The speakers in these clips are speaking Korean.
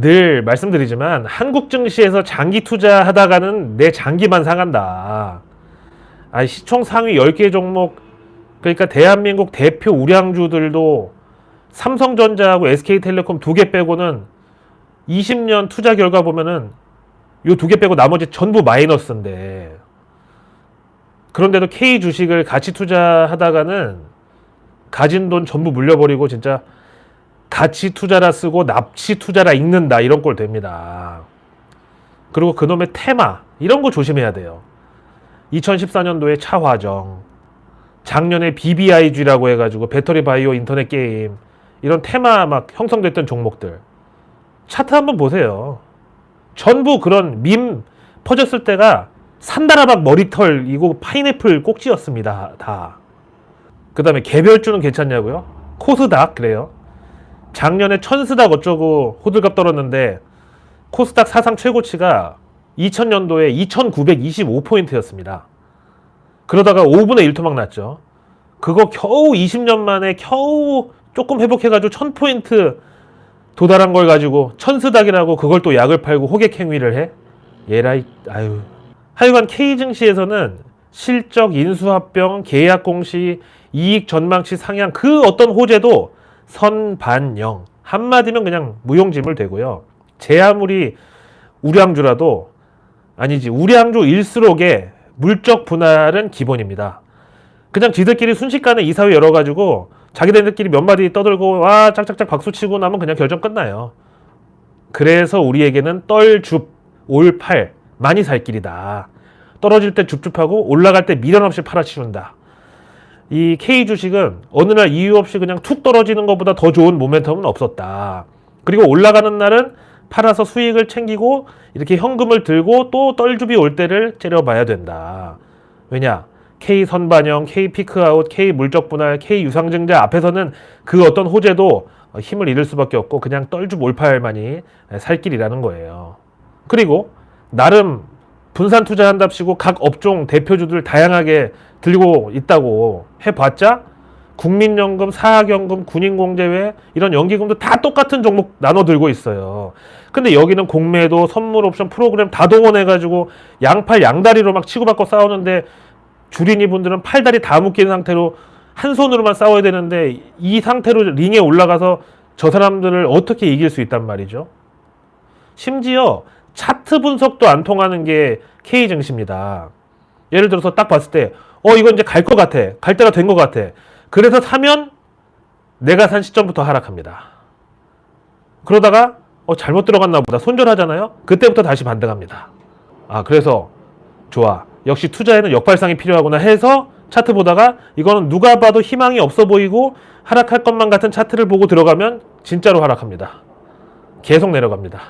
늘 말씀드리지만 한국 증시에서 장기 투자하다가는 내 장기만 상한다. 아, 시총 상위 10개 종목 그러니까 대한민국 대표 우량주들도 삼성전자하고 SK텔레콤 두 개 빼고는 20년 투자 결과 보면은 요 두 개 빼고 나머지 전부 마이너스인데 그런데도 K 주식을 같이 투자하다가는 가진 돈 전부 물려버리고 진짜 가치 투자라 쓰고 납치 투자라 읽는다 이런 꼴 됩니다. 그리고 그놈의 테마 이런 거 조심해야 돼요. 2014년도에 차화정, 작년에 BBIG라고 해가지고 배터리 바이오 인터넷 게임 이런 테마 막 형성됐던 종목들 차트 한번 보세요. 전부 그런 밈 퍼졌을 때가 산다라박 머리털 이거 파인애플 꼭지였습니다. 다. 그 다음에 개별주는 괜찮냐고요? 코스닥 그래요. 작년에 천스닥 어쩌고 호들갑 떨었는데 코스닥 사상 최고치가 2000년도에 2925포인트였습니다. 그러다가 5분의 1토막 났죠. 그거 겨우 20년 만에 겨우 조금 회복해가지고 1000포인트 도달한 걸 가지고 천스닥이라고 그걸 또 약을 팔고 호객 행위를 해? 예라이 아유. 하여간 K 증시에서는 실적, 인수합병, 계약 공시, 이익 전망치 상향 그 어떤 호재도 선반영 한마디면 그냥 무용지물 되고요. 제 아무리 우량주라도 아니지 우량주 일수록의 물적 분할은 기본입니다. 그냥 지들끼리 순식간에 이사회 열어가지고 자기네들끼리 몇 마디 떠들고 와 짝짝짝 박수치고 나면 그냥 결정 끝나요. 그래서 우리에게는 떨줍 올팔 많이 살 길이다. 떨어질 때 줍줍하고 올라갈 때 미련 없이 팔아치운다. 이 K 주식은 어느 날 이유 없이 그냥 툭 떨어지는 것보다 더 좋은 모멘텀은 없었다. 그리고 올라가는 날은 팔아서 수익을 챙기고 이렇게 현금을 들고 또 떨줍이 올 때를 째려봐야 된다. 왜냐? K 선반영, K 피크아웃, K 물적 분할, K 유상증자 앞에서는 그 어떤 호재도 힘을 잃을 수밖에 없고 그냥 떨줍 올팔만이 살 길이라는 거예요. 그리고 나름 분산 투자한답시고 각 업종 대표주들 다양하게 들고 있다고 해봤자 국민연금, 사학연금, 군인공제회 이런 연기금도 다 똑같은 종목 나눠 들고 있어요. 근데 여기는 공매도, 선물 옵션 프로그램 다 동원해가지고 양팔 양다리로 막 치고받고 싸우는데 주린이 분들은 팔다리 다 묶인 상태로 한 손으로만 싸워야 되는데 이 상태로 링에 올라가서 저 사람들을 어떻게 이길 수 있단 말이죠. 심지어 차트 분석도 안 통하는 게 K 증시입니다. 예를 들어서 딱 봤을 때, 어, 이거 이제 갈 것 같아. 갈 때가 된 것 같아. 그래서 사면 내가 산 시점부터 하락합니다. 그러다가, 어, 잘못 들어갔나 보다. 손절하잖아요? 그때부터 다시 반등합니다. 아, 그래서, 좋아. 역시 투자에는 역발상이 필요하구나 해서 차트 보다가 이거는 누가 봐도 희망이 없어 보이고 하락할 것만 같은 차트를 보고 들어가면 진짜로 하락합니다. 계속 내려갑니다.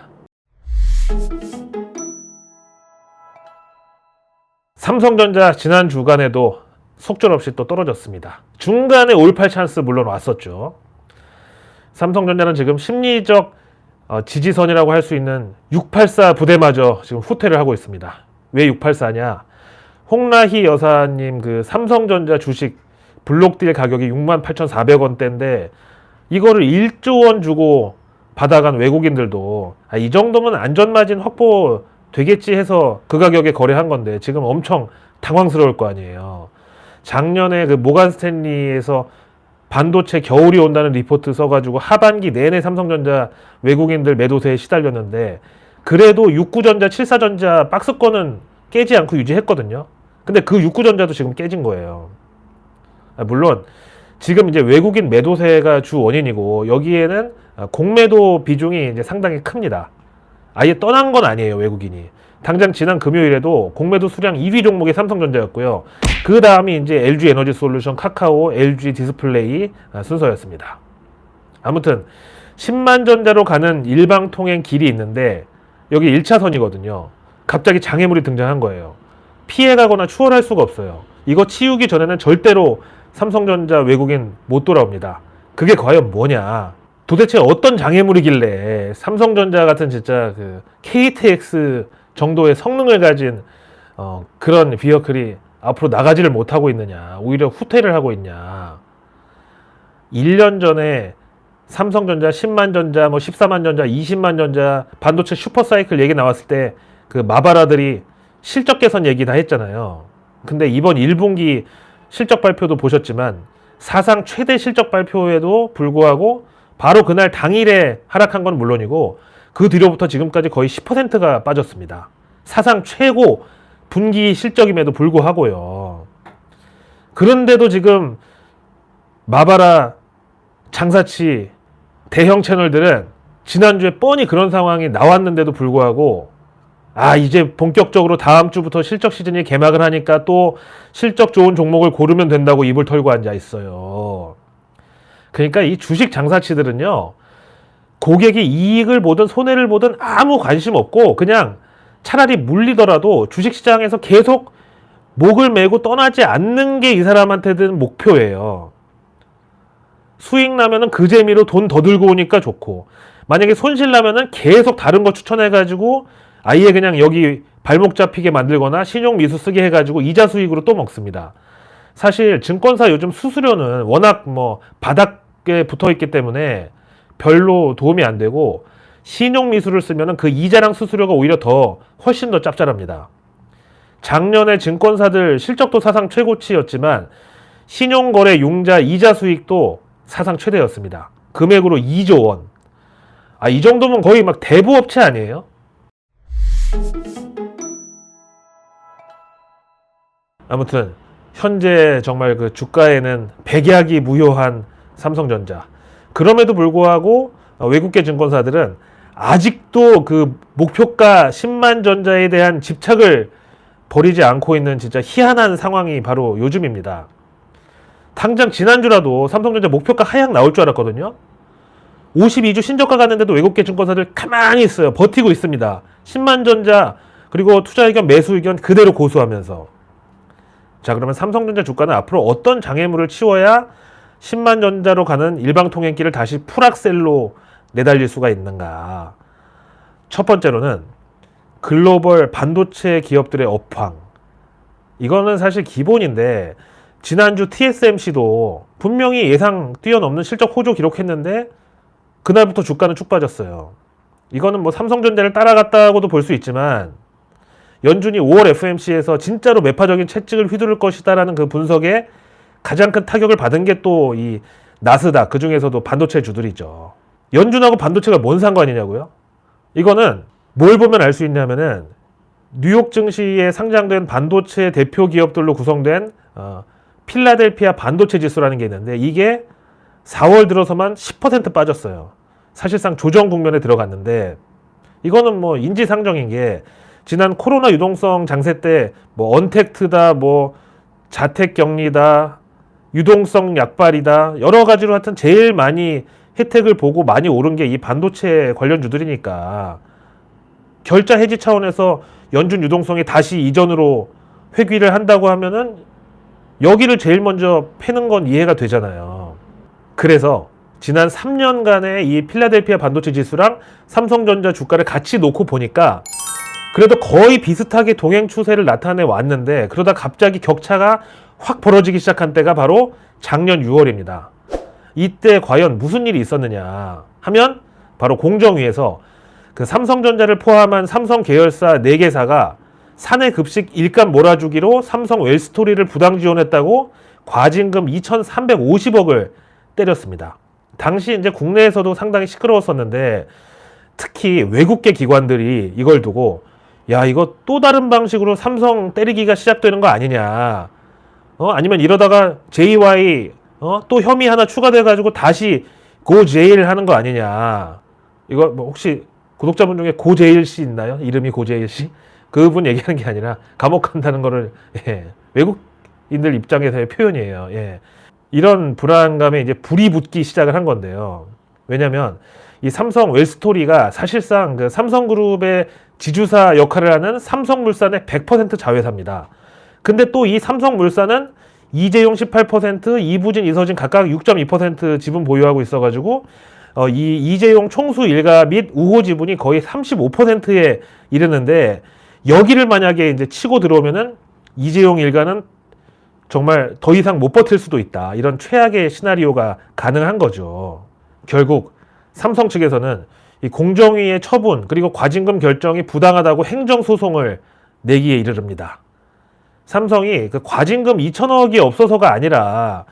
삼성전자 지난 주간에도 속절없이 또 떨어졌습니다. 중간에 올팔 찬스 물론 왔었죠. 삼성전자는 지금 심리적 어, 지지선이라고 할 수 있는 684 부대마저 지금 후퇴를 하고 있습니다. 왜 684냐? 홍라희 여사님 그 삼성전자 주식 블록딜 가격이 68,400원대인데 이거를 1조 원 주고 받아간 외국인들도 아, 이 정도면 안전마진 확보 되겠지 해서 그 가격에 거래한 건데 지금 엄청 당황스러울 거 아니에요. 작년에 그 모간 스탠리에서 반도체 겨울이 온다는 리포트 써가지고 하반기 내내 삼성전자 외국인들 매도세에 시달렸는데 그래도 69전자, 74전자 박스권은 깨지 않고 유지했거든요. 근데 그 69전자도 지금 깨진 거예요. 아, 물론 지금 이제 외국인 매도세가 주 원인이고 여기에는 아, 공매도 비중이 이제 상당히 큽니다. 아예 떠난 건 아니에요 외국인이. 당장 지난 금요일에도 공매도 수량 2위 종목이 삼성전자였고요. 그 다음이 이제 LG 에너지 솔루션, 카카오, LG 디스플레이 아, 순서였습니다. 아무튼 10만 전자로 가는 일방 통행 길이 있는데 여기 1차선이거든요. 갑자기 장애물이 등장한 거예요. 피해가거나 추월할 수가 없어요. 이거 치우기 전에는 절대로 삼성전자 외국인 못 돌아옵니다. 그게 과연 뭐냐? 도대체 어떤 장애물이길래 삼성전자 같은 진짜 그 KTX 정도의 성능을 가진 어, 그런 비어클이 앞으로 나가지를 못하고 있느냐, 오히려 후퇴를 하고 있냐. 1년 전에 삼성전자 10만 전자, 뭐 14만 전자, 20만 전자 반도체 슈퍼사이클 얘기 나왔을 때 그 마바라들이 실적 개선 얘기 다 했잖아요. 근데 이번 1분기 실적 발표도 보셨지만 사상 최대 실적 발표에도 불구하고 바로 그날 당일에 하락한 건 물론이고 그 뒤로부터 지금까지 거의 10%가 빠졌습니다. 사상 최고 분기 실적임에도 불구하고요. 그런데도 지금 마바라 장사치 대형 채널들은 지난주에 뻔히 그런 상황이 나왔는데도 불구하고 아 이제 본격적으로 다음 주부터 실적 시즌이 개막을 하니까 또 실적 좋은 종목을 고르면 된다고 입을 털고 앉아 있어요. 그러니까 이 주식 장사치들은요 고객이 이익을 보든 손해를 보든 아무 관심 없고 그냥 차라리 물리더라도 주식 시장에서 계속 목을 메고 떠나지 않는 게 이 사람한테는 목표예요. 수익 나면은 그 재미로 돈 더 들고 오니까 좋고 만약에 손실 나면은 계속 다른 거 추천해 가지고 아예 그냥 여기 발목 잡히게 만들거나 신용 미수 쓰게 해가지고 이자 수익으로 또 먹습니다. 사실 증권사 요즘 수수료는 워낙 뭐 바닥에 붙어 있기 때문에 별로 도움이 안 되고 신용 미수를 쓰면은 그 이자랑 수수료가 오히려 더 훨씬 더 짭짤합니다. 작년에 증권사들 실적도 사상 최고치였지만 신용거래 융자 이자 수익도 사상 최대였습니다. 금액으로 2조 원. 아, 이 정도면 거의 막 대부업체 아니에요? 아무튼 현재 정말 그 주가에는 백약이 무효한 삼성전자. 그럼에도 불구하고 어, 외국계 증권사들은 아직도 그 목표가 10만 전자에 대한 집착을 버리지 않고 있는 진짜 희한한 상황이 바로 요즘입니다. 당장 지난주라도 삼성전자 목표가 하향 나올 줄 알았거든요. 52주 신저가 갔는데도 외국계 증권사들 가만히 있어요. 버티고 있습니다. 10만 전자 그리고 투자 의견 매수 의견 그대로 고수하면서 자 그러면 삼성전자 주가는 앞으로 어떤 장애물을 치워야 10만 전자로 가는 일방통행길을 다시 풀악셀로 내달릴 수가 있는가? 첫 번째로는 글로벌 반도체 기업들의 업황. 이거는 사실 기본인데 지난주 TSMC도 분명히 예상 뛰어넘는 실적 호조 기록했는데 그날부터 주가는 쭉 빠졌어요. 이거는 뭐 삼성전자를 따라갔다고도 볼 수 있지만 연준이 5월 FMC에서 진짜로 매파적인 채찍을 휘두를 것이다라는 그 분석에 가장 큰 타격을 받은 게 또 이 나스닥 그 중에서도 반도체 주들이죠. 연준하고 반도체가 뭔 상관이냐고요? 이거는 뭘 보면 알 수 있냐면은 뉴욕 증시에 상장된 반도체 대표 기업들로 구성된 어, 필라델피아 반도체 지수라는 게 있는데 이게 4월 들어서만 10% 빠졌어요. 사실상 조정 국면에 들어갔는데 이거는 뭐 인지상정인 게 지난 코로나 유동성 장세 때 뭐 언택트다 뭐 자택 격리다 유동성 약발이다 여러 가지로 하여튼 제일 많이 혜택을 보고 많이 오른 게 이 반도체 관련주들이니까 결자 해지 차원에서 연준 유동성이 다시 이전으로 회귀를 한다고 하면은 여기를 제일 먼저 패는 건 이해가 되잖아요. 그래서 지난 3년간의 이 필라델피아 반도체 지수랑 삼성전자 주가를 같이 놓고 보니까 그래도 거의 비슷하게 동행 추세를 나타내 왔는데 그러다 갑자기 격차가 확 벌어지기 시작한 때가 바로 작년 6월입니다. 이때 과연 무슨 일이 있었느냐 하면 바로 공정위에서 그 삼성전자를 포함한 삼성 계열사 4개사가 사내 급식 일감 몰아주기로 삼성 웰스토리를 부당 지원했다고 과징금 2,350억을 때렸습니다. 당시 이제 국내에서도 상당히 시끄러웠었는데 특히 외국계 기관들이 이걸 두고 야 이거 또 다른 방식으로 삼성 때리기가 시작되는 거 아니냐. 어 아니면 이러다가 JY 어? 또 혐의 하나 추가돼 가지고 다시 고제일 하는 거 아니냐. 이거 뭐 혹시 구독자분 중에 고제일 씨 있나요? 이름이 고제일 씨? 그분 얘기하는 게 아니라 감옥 간다는 거를 예, 외국인들 입장에서의 표현이에요. 예. 이런 불안감에 이제 불이 붙기 시작을 한 건데요. 왜냐면 이 삼성 웰스토리가 사실상 그 삼성그룹의 지주사 역할을 하는 삼성물산의 100% 자회사입니다. 근데 또 이 삼성물산은 이재용 18%, 이부진, 이서진 각각 6.2% 지분 보유하고 있어가지고 어, 이 이재용 총수 일가 및 우호 지분이 거의 35%에 이르는데 여기를 만약에 이제 치고 들어오면은 이재용 일가는 정말 더 이상 못 버틸 수도 있다. 이런 최악의 시나리오가 가능한 거죠. 결국 삼성 측에서는 이 공정위의 처분 그리고 과징금 결정이 부당하다고 행정소송을 내기에 이르릅니다. 삼성이 그 과징금 2천억이 없어서가 아니라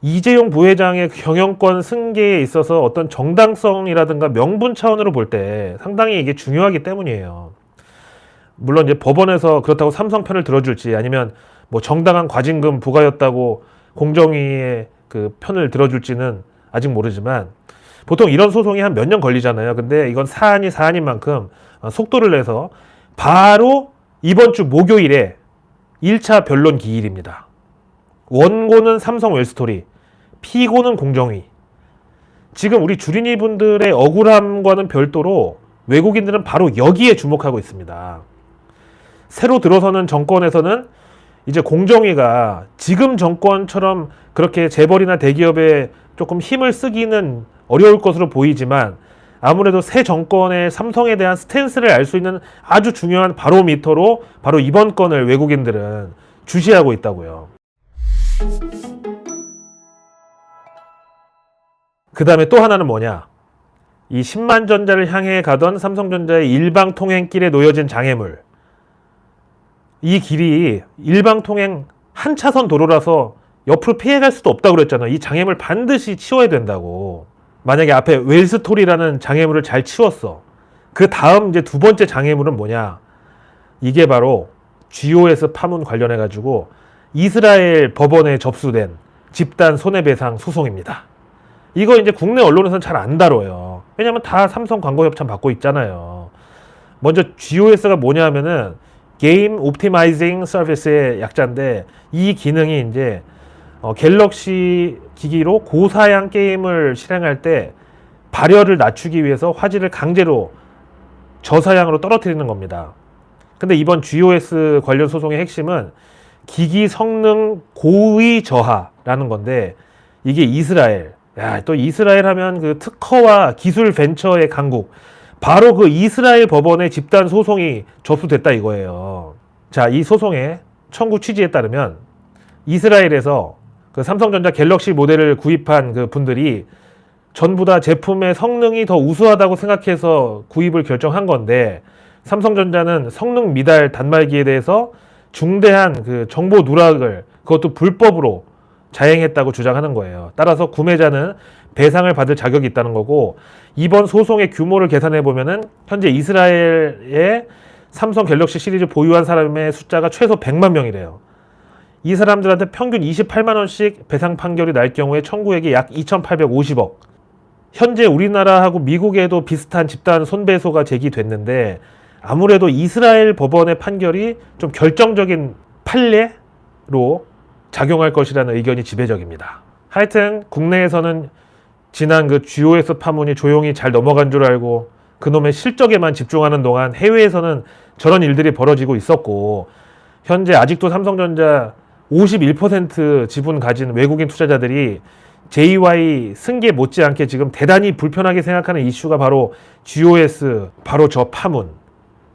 이재용 부회장의 경영권 승계에 있어서 어떤 정당성이라든가 명분 차원으로 볼 때 상당히 이게 중요하기 때문이에요. 물론 이제 법원에서 그렇다고 삼성 편을 들어줄지 아니면 뭐 정당한 과징금 부과였다고 공정위의 그 편을 들어줄지는 아직 모르지만 보통 이런 소송이 한 몇 년 걸리잖아요. 근데 이건 사안이 사안인 만큼 어, 속도를 내서 바로 이번 주 목요일에 1차 변론 기일입니다. 원고는 삼성 웰스토리, 피고는 공정위. 지금 우리 주린이 분들의 억울함과는 별도로 외국인들은 바로 여기에 주목하고 있습니다. 새로 들어서는 정권에서는 이제 공정위가 지금 정권처럼 그렇게 재벌이나 대기업에 조금 힘을 쓰기는 어려울 것으로 보이지만 아무래도 새 정권의 삼성에 대한 스탠스를 알 수 있는 아주 중요한 바로미터로 바로 이번 건을 외국인들은 주시하고 있다고요. 그 다음에 또 하나는 뭐냐? 이 10만 전자를 향해 가던 삼성전자의 일방 통행길에 놓여진 장애물. 이 길이 일방 통행 한 차선 도로라서 옆으로 피해갈 수도 없다고 그랬잖아요. 이 장애물 반드시 치워야 된다고. 만약에 앞에 웰스토리라는 장애물을 잘 치웠어. 그 다음 이제 두 번째 장애물은 뭐냐? 이게 바로 GOS 파문 관련해 가지고 이스라엘 법원에 접수된 집단 손해배상 소송입니다. 이거 이제 국내 언론에서는 잘 안 다뤄요. 왜냐면 다 삼성 광고 협찬 받고 있잖아요. 먼저 GOS가 뭐냐면은 게임 옵티마이징 서비스의 약자인데 이 기능이 이제 어, 갤럭시 기기로 고사양 게임을 실행할 때 발열을 낮추기 위해서 화질을 강제로 저사양으로 떨어뜨리는 겁니다. 근데 이번 GOS 관련 소송의 핵심은 기기 성능 고의 저하라는 건데 이게 이스라엘. 야, 또 이스라엘 하면 그 특허와 기술 벤처의 강국. 바로 그 이스라엘 법원의 집단 소송이 접수됐다 이거예요. 자, 이 소송의 청구 취지에 따르면 이스라엘에서 그 삼성전자 갤럭시 모델을 구입한 그 분들이 전부 다 제품의 성능이 더 우수하다고 생각해서 구입을 결정한 건데 삼성전자는 성능 미달 단말기에 대해서 중대한 그 정보 누락을 그것도 불법으로 자행했다고 주장하는 거예요. 따라서 구매자는 배상을 받을 자격이 있다는 거고 이번 소송의 규모를 계산해 보면은 현재 이스라엘의 삼성 갤럭시 시리즈 보유한 사람의 숫자가 최소 100만 명이래요. 이 사람들한테 평균 28만 원씩 배상 판결이 날 경우에 청구액이 약 2,850억. 현재 우리나라하고 미국에도 비슷한 집단 손배소가 제기됐는데 아무래도 이스라엘 법원의 판결이 좀 결정적인 판례로 작용할 것이라는 의견이 지배적입니다. 하여튼 국내에서는 지난 그 GOS 파문이 조용히 잘 넘어간 줄 알고 그놈의 실적에만 집중하는 동안 해외에서는 저런 일들이 벌어지고 있었고 현재 아직도 삼성전자 51% 지분 가진 외국인 투자자들이 JY 승계 못지않게 지금 대단히 불편하게 생각하는 이슈가 바로 GOS 바로 저 파문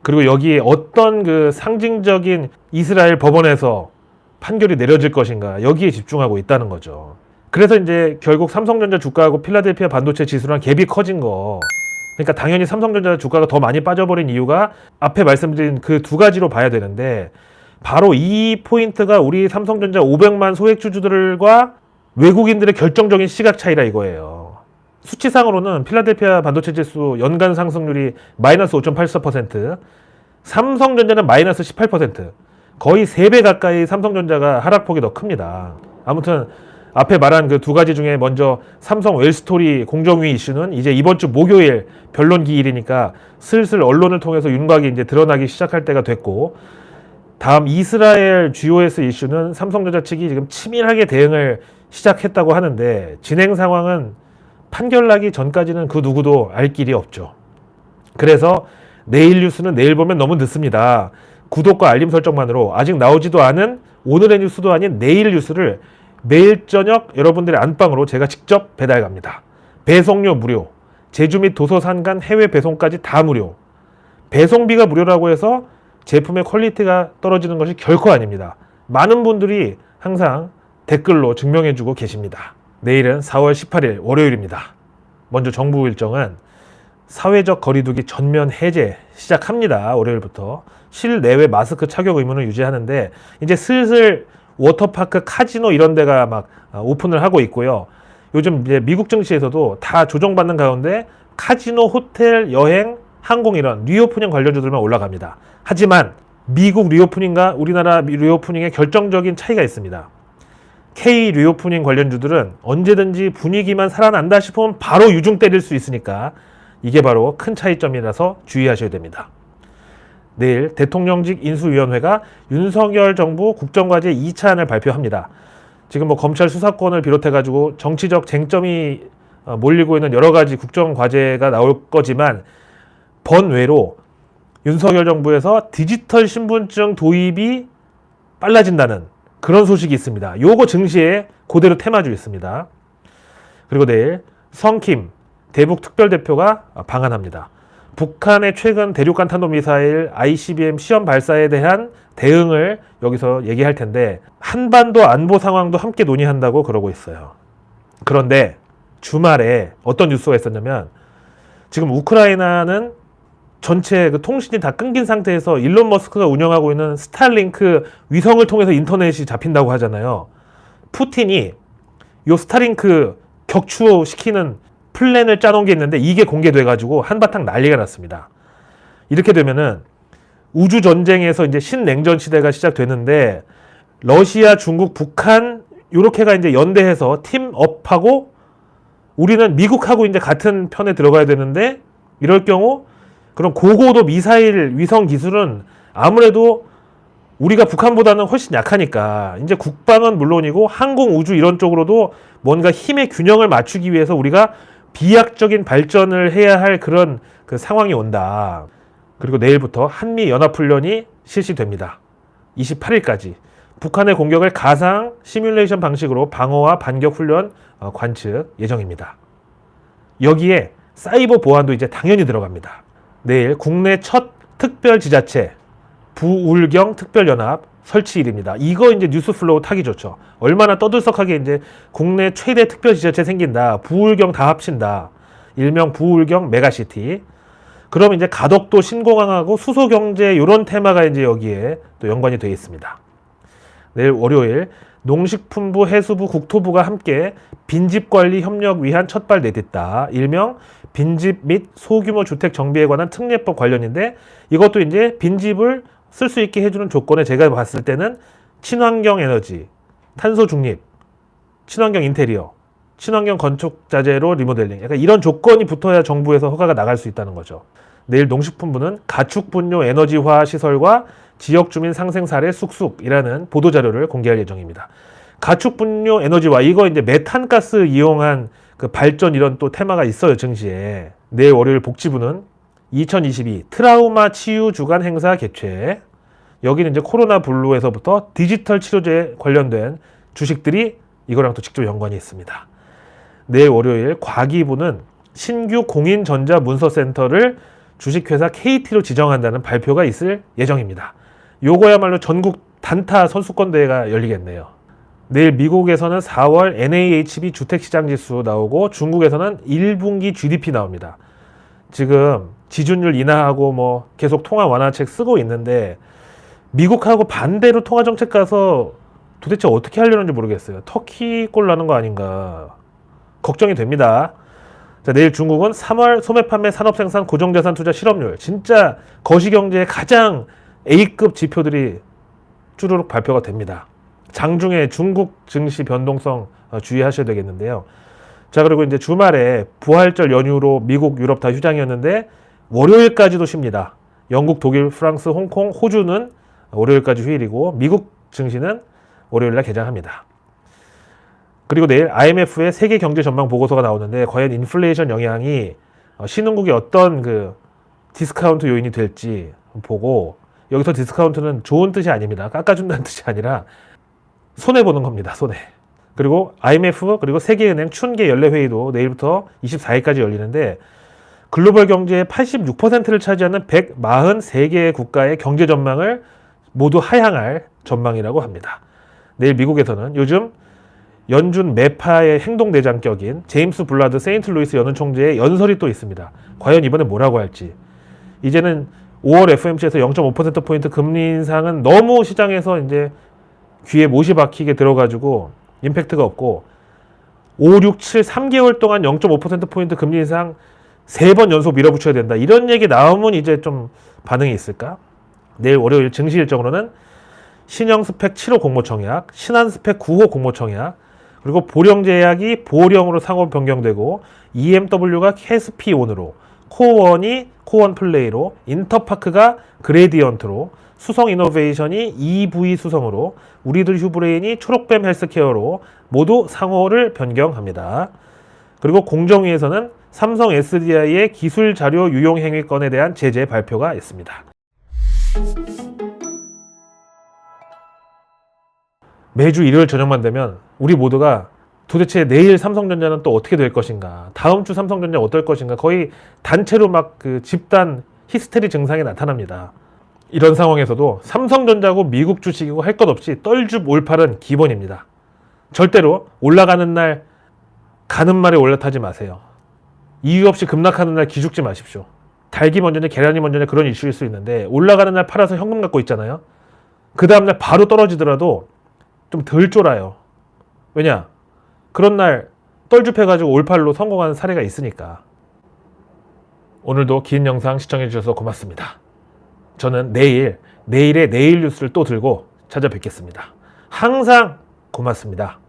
그리고 여기에 어떤 그 상징적인 이스라엘 법원에서 판결이 내려질 것인가 여기에 집중하고 있다는 거죠. 그래서 이제 결국 삼성전자 주가하고 필라델피아 반도체 지수랑 갭이 커진 거. 그러니까 당연히 삼성전자 주가가 더 많이 빠져버린 이유가 앞에 말씀드린 그 두 가지로 봐야 되는데 바로 이 포인트가 우리 삼성전자 500만 소액주주들과 외국인들의 결정적인 시각 차이라 이거예요. 수치상으로는 필라델피아 반도체 지수 연간 상승률이 마이너스 5.84%, 삼성전자는 마이너스 18%, 거의 3배 가까이 삼성전자가 하락폭이 더 큽니다. 아무튼 앞에 말한 그 두 가지 중에 먼저 삼성 웰스토리 공정위 이슈는 이제 이번 주 목요일 변론 기일이니까 슬슬 언론을 통해서 윤곽이 이제 드러나기 시작할 때가 됐고 다음 이스라엘 GOS 이슈는 삼성전자 측이 지금 치밀하게 대응을 시작했다고 하는데 진행 상황은 판결 나기 전까지는 그 누구도 알 길이 없죠. 그래서 내일 뉴스는 내일 보면 너무 늦습니다. 구독과 알림 설정만으로 아직 나오지도 않은 오늘의 뉴스도 아닌 내일 뉴스를 매일 저녁 여러분들의 안방으로 제가 직접 배달 갑니다. 배송료 무료, 제주 및 도서산 간 해외 배송까지 다 무료. 배송비가 무료라고 해서 제품의 퀄리티가 떨어지는 것이 결코 아닙니다. 많은 분들이 항상 댓글로 증명해주고 계십니다. 내일은 4월 18일 월요일입니다. 먼저 정부 일정은 사회적 거리두기 전면 해제 시작합니다. 월요일부터 실내외 마스크 착용 의무는 유지하는데 이제 슬슬 워터파크, 카지노 이런 데가 막 어, 오픈을 하고 있고요. 요즘 이제 미국 증시에서도 다 조정받는 가운데 카지노, 호텔, 여행, 항공 이런 리오프닝 관련주들만 올라갑니다. 하지만 미국 리오프닝과 우리나라 리오프닝의 결정적인 차이가 있습니다. K 리오프닝 관련주들은 언제든지 분위기만 살아난다 싶으면 바로 유중 때릴 수 있으니까 이게 바로 큰 차이점이라서 주의하셔야 됩니다. 내일 대통령직 인수위원회가 윤석열 정부 국정과제 2차안을 발표합니다. 지금 뭐 검찰 수사권을 비롯해 가지고 정치적 쟁점이 어, 몰리고 있는 여러 가지 국정과제가 나올 거지만 번외로 윤석열 정부에서 디지털 신분증 도입이 빨라진다는 그런 소식이 있습니다. 요거 증시에 그대로 테마주 있습니다. 그리고 내일 성킴 대북 특별대표가 방한합니다. 북한의 최근 대륙간 탄도미사일 ICBM 시험 발사에 대한 대응을 여기서 얘기할 텐데 한반도 안보 상황도 함께 논의한다고 그러고 있어요. 그런데 주말에 어떤 뉴스가 있었냐면 지금 우크라이나는 전체 그 통신이 다 끊긴 상태에서 일론 머스크가 운영하고 있는 스타링크 위성을 통해서 인터넷이 잡힌다고 하잖아요. 푸틴이 요 스타링크 격추시키는 플랜을 짜놓은 게 있는데 이게 공개돼가지고 한바탕 난리가 났습니다. 이렇게 되면은 우주 전쟁에서 이제 신냉전 시대가 시작되는데 러시아, 중국, 북한 요렇게가 이제 연대해서 팀업하고 우리는 미국하고 이제 같은 편에 들어가야 되는데 이럴 경우 그럼 고고도 미사일 위성 기술은 아무래도 우리가 북한보다는 훨씬 약하니까 이제 국방은 물론이고 항공 우주 이런 쪽으로도 뭔가 힘의 균형을 맞추기 위해서 우리가 비약적인 발전을 해야 할 그런 그 상황이 온다. 그리고 내일부터 한미 연합 훈련이 실시됩니다. 28일까지 북한의 공격을 가상 시뮬레이션 방식으로 방어와 반격 훈련 어, 관측 예정입니다. 여기에 사이버 보안도 이제 당연히 들어갑니다. 내일 국내 첫 특별 지자체 부울경 특별연합 설치일입니다. 이거 이제 뉴스 플로우 타기 좋죠. 얼마나 떠들썩하게 이제 국내 최대 특별 지자체 생긴다. 부울경 다 합친다. 일명 부울경 메가시티. 그럼 이제 가덕도 신공항하고 수소경제 이런 테마가 이제 여기에 또 연관이 되어 있습니다. 내일 월요일 농식품부, 해수부, 국토부가 함께 빈집 관리 협력 위한 첫발 내딛다. 일명 빈집 및 소규모 주택 정비에 관한 특례법 관련인데 이것도 이제 빈집을 쓸 수 있게 해주는 조건에 제가 봤을 때는 친환경 에너지, 탄소 중립, 친환경 인테리어, 친환경 건축 자재로 리모델링. 약간 이런 조건이 붙어야 정부에서 허가가 나갈 수 있다는 거죠. 내일 농식품부는 가축 분뇨 에너지화 시설과 지역 주민 상생 사례 쑥쑥이라는 보도 자료를 공개할 예정입니다. 가축 분뇨 에너지화 이거 이제 메탄가스 이용한 그 발전 이런 또 테마가 있어요 증시에. 내일 월요일 복지부는 2022 트라우마 치유 주간 행사 개최. 여기는 이제 코로나 블루에서부터 디지털 치료제 관련된 주식들이 이거랑 또 직접 연관이 있습니다. 내일 월요일 과기부는 신규 공인전자 문서센터를 주식회사 KT로 지정한다는 발표가 있을 예정입니다. 요거야말로 전국 단타 선수권 대회가 열리겠네요. 내일 미국에서는 4월 NAHB 주택시장 지수 나오고 중국에서는 1분기 GDP 나옵니다. 지금 지준율 인하하고 뭐 계속 통화 완화책 쓰고 있는데 미국하고 반대로 통화 정책 가서 도대체 어떻게 하려는지 모르겠어요. 터키 꼴 나는 거 아닌가 걱정이 됩니다. 자, 내일 중국은 3월 소매 판매 산업 생산 고정 자산 투자 실업률 진짜 거시 경제의 가장 A급 지표들이 쭈루룩 발표가 됩니다. 장중에 중국 증시 변동성 어, 주의하셔야 되겠는데요. 자, 그리고 이제 주말에 부활절 연휴로 미국, 유럽 다 휴장이었는데 월요일까지도 쉽니다. 영국, 독일, 프랑스, 홍콩, 호주는 월요일까지 휴일이고 미국 증시는 월요일 날 개장합니다. 그리고 내일 IMF의 세계 경제 전망 보고서가 나오는데 과연 인플레이션 영향이 어, 신흥국의 어떤 그 디스카운트 요인이 될지 보고 여기서 디스카운트는 좋은 뜻이 아닙니다. 깎아준다는 뜻이 아니라 손해 보는 겁니다. 손해. 그리고 IMF 그리고 세계은행 춘계 연례 회의도 내일부터 24일까지 열리는데 글로벌 경제의 86%를 차지하는 143개의 국가의 경제 전망을 모두 하향할 전망이라고 합니다. 내일 미국에서는 요즘 연준 매파의 행동대장격인 제임스 블라드 세인트 루이스 연은 총재의 연설이 또 있습니다. 과연 이번에 뭐라고 할지. 이제는 5월 FMC에서 0.5%포인트 금리 인상은 너무 시장에서 이제 귀에 못이 박히게 들어가지고 임팩트가 없고 5, 6, 7, 3개월 동안 0.5%포인트 금리 인상 세번 연속 밀어붙여야 된다. 이런 얘기 나오면 이제 좀 반응이 있을까? 내일 월요일 증시 일정으로는 신형 스펙 7호 공모 청약, 신한 스펙 9호 공모 청약, 그리고 보령 제약이 보령으로 상호 변경되고 EMW가 캐스피온으로, 코어원이 코어원 플레이로, 인터파크가 그레디언트로, 수성 이노베이션이 EV 수성으로, 우리들 휴브레인이 초록뱀 헬스케어로 모두 상호를 변경합니다. 그리고 공정위에서는 삼성 SDI의 기술 자료 유용 행위 건에 대한 제재 발표가 있습니다. 매주 일요일 저녁만 되면 우리 모두가 도대체 내일 삼성전자는 또 어떻게 될 것인가, 다음 주 삼성전자 어떨 것인가, 거의 단체로 막 그 집단 히스테리 증상이 나타납니다. 이런 상황에서도 삼성전자고 미국 주식이고 할 것 없이 떨줍 올팔은 기본입니다. 절대로 올라가는 날 가는 말에 올라타지 마세요. 이유 없이 급락하는 날 기죽지 마십시오. 닭이 먼저냐 계란이 먼저냐 그런 이슈일 수 있는데 올라가는 날 팔아서 현금 갖고 있잖아요. 그 다음날 바로 떨어지더라도 좀 덜 쫄아요. 왜냐? 그런 날 떨줍해가지고 올팔로 성공하는 사례가 있으니까. 오늘도 긴 영상 시청해주셔서 고맙습니다. 저는 내일, 내일의 내일 뉴스를 또 들고 찾아뵙겠습니다. 항상 고맙습니다.